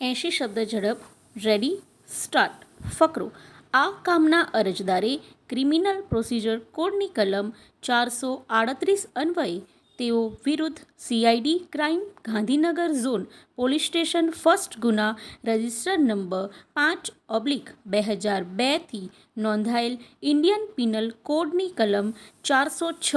એંશી શબ્દ ઝડપ રેડી સ્ટાર્ટ ફકરો. આ કામના અરજદારે ક્રિમિનલ પ્રોસિજર કોડની કલમ ચારસો આડત્રીસ અન્વયે તેઓ વિરુદ્ધ CID crime Gandhinagar zone police station first ગુના રજિસ્ટર નંબર પાંચ ઓબ્લિક બે હજાર બેથી નોંધાયેલ ઇન્ડિયન પિનલ કોડની કલમ ચારસો છ,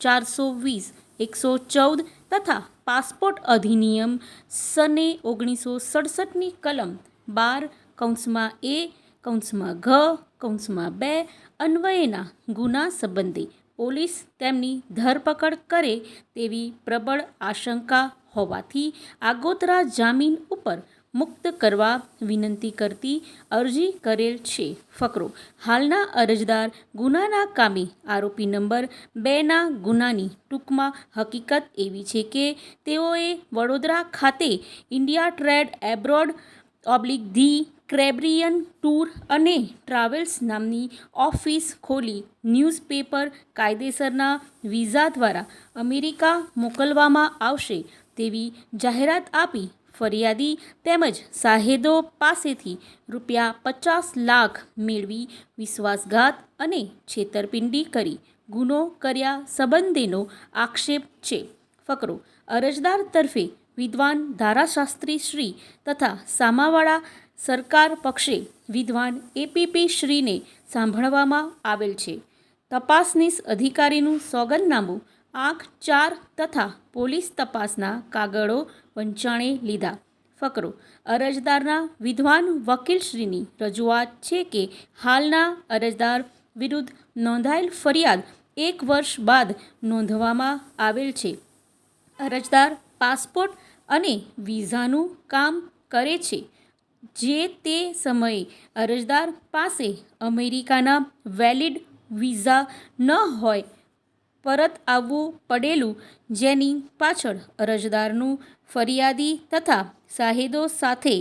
ચારસો વીસ, એકસો ચૌદ તથા પાસપોર્ટ અધિનિયમ સને ઓગણીસો સડસઠની કલમ બાર, કૌંસમાં એ, કૌંસમાં ઘ, કૌંસમાં બે, અન્વયેના ગુના સંબંધે પોલીસ તેમની ધરપકડ કરે તેવી પ્રબળ આશંકા હોવાથી આગોતરા જામીન ઉપર મુક્ત કરવા વિનંતી કરતી અરજી કરેલ છે. ફકરો. હાલના અરજદાર ગુનાના કામે આરોપી નંબર બેના ગુનાની ટૂંકમાં હકીકત એવી છે કે તેઓએ વડોદરા ખાતે India trade abroad oblique the Cambrian tour અને ટ્રાવેલ્સ નામની ઓફિસ ખોલી ન્યૂઝપેપર કાયદેસરના વિઝા દ્વારા અમેરિકા મોકલવામાં આવશે તેવી જાહેરાત આપી ફરિયાદી તેમજ સાહેદો પાસેથી રૂપિયા પચાસ લાખ મેળવી વિશ્વાસઘાત અને છેતરપિંડી કરી. ગુનો કર્યા સંબંધેનો આક્ષેપ છે. ફકરો અરજદાર તરફે વિદ્વાન ધારાશાસ્ત્રી શ્રી તથા સામાવાળા સરકાર પક્ષે વિદ્વાન એપીપી શ્રીને સાંભળવામાં આવેલ છે. તપાસનીશ અધિકારીનું સોગંદનામું આંક ચાર તથા પોલીસ તપાસના કાગળો વંચાણે લીધા. ફકરો. અરજદારના વિદ્વાન વકીલશ્રીની રજૂઆત છે કે હાલના અરજદાર વિરુદ્ધ નોંધાયેલ ફરિયાદ એક વર્ષ બાદ નોંધવામાં આવેલ છે. અરજદાર પાસપોર્ટ અને વિઝાનું કામ કરે છે. જે તે સમયે અરજદાર પાસે અમેરિકાના વેલિડ વિઝા ન હોય પરત આવવું પડેલું. જેની પાછળ અરજદારનું ફરિયાદી તથા સાહેદો સાથે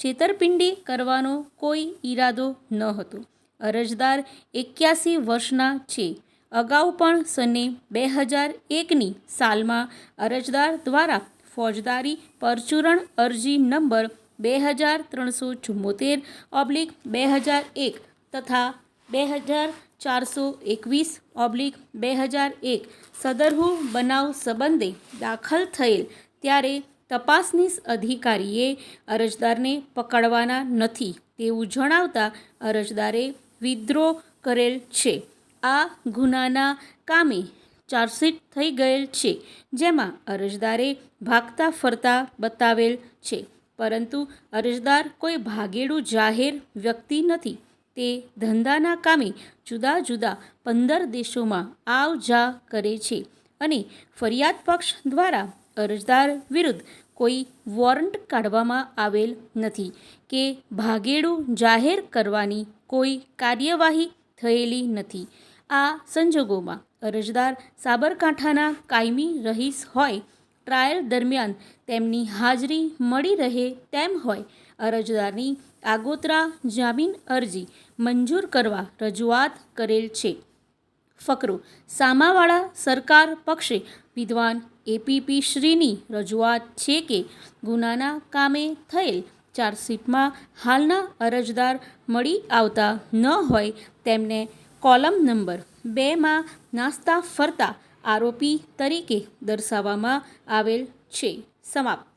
છેતરપિંડી કરવાનો કોઈ ઈરાદો ન હતો. અરજદાર એક્યાસી વર્ષના છે. અગાઉ પણ સને બે હજાર એકની સાલમાં અરજદાર દ્વારા ફોજદારી પરચુરણ અરજી નંબર બે હજાર ત્રણસો ચુમ્મોતેર ઓબ્લિક બે હજાર એક તથા બે હજાર ચારસો એકવીસ ઓબ્લિક બે હજાર એક સદરહુ બનાવ સંબંધે દાખલ થયેલ ત્યારે તપાસનીસ અધિકારીએ અરજદારને પકડવાના નથી તેવું જણાવતા અરજદારે વિદ્રોહ કરેલ છે. આ ગુનાના કામે ચાર્જશીટ થઈ ગયેલ છે, જેમાં અરજદારે ભાગતા ફરતા બતાવેલ છે, પરંતુ અરજદાર કોઈ ભાગેડું જાહેર વ્યક્તિ નથી. તે ધંધાના કામે જુદા જુદા પંદર દેશોમાં આવ જા કરે છે અને ફરિયાદ પક્ષ દ્વારા અરજદાર વિરુદ્ધ કોઈ વોરંટ કાઢવામાં આવેલ નથી કે ભાગેડું જાહેર કરવાની કોઈ કાર્યવાહી થયેલી નથી. આ સંજોગોમાં અરજદાર સાબરકાંઠાના કાયમી રહીશ હોય ટ્રાયલ દરમિયાન તેમની હાજરી મળી રહે તેમ હોય. અરજદારની આગોતરા જામીન અરજી મંજૂર કરવા રજૂઆત કરેલ છે. ફકરો સામાવાળા સરકાર પક્ષે વિદ્વાન એપીપી શ્રીની રજૂઆત છે કે ગુનાના કામે થયેલ ચાર્જશીટમાં હાલના અરજદાર મળી આવતા ન હોય તેમને કોલમ નંબર બેમાં નાસ્તા ફરતા આરોપી તરીકે દર્શાવવામાં આવેલ છે. સમાપ્ત.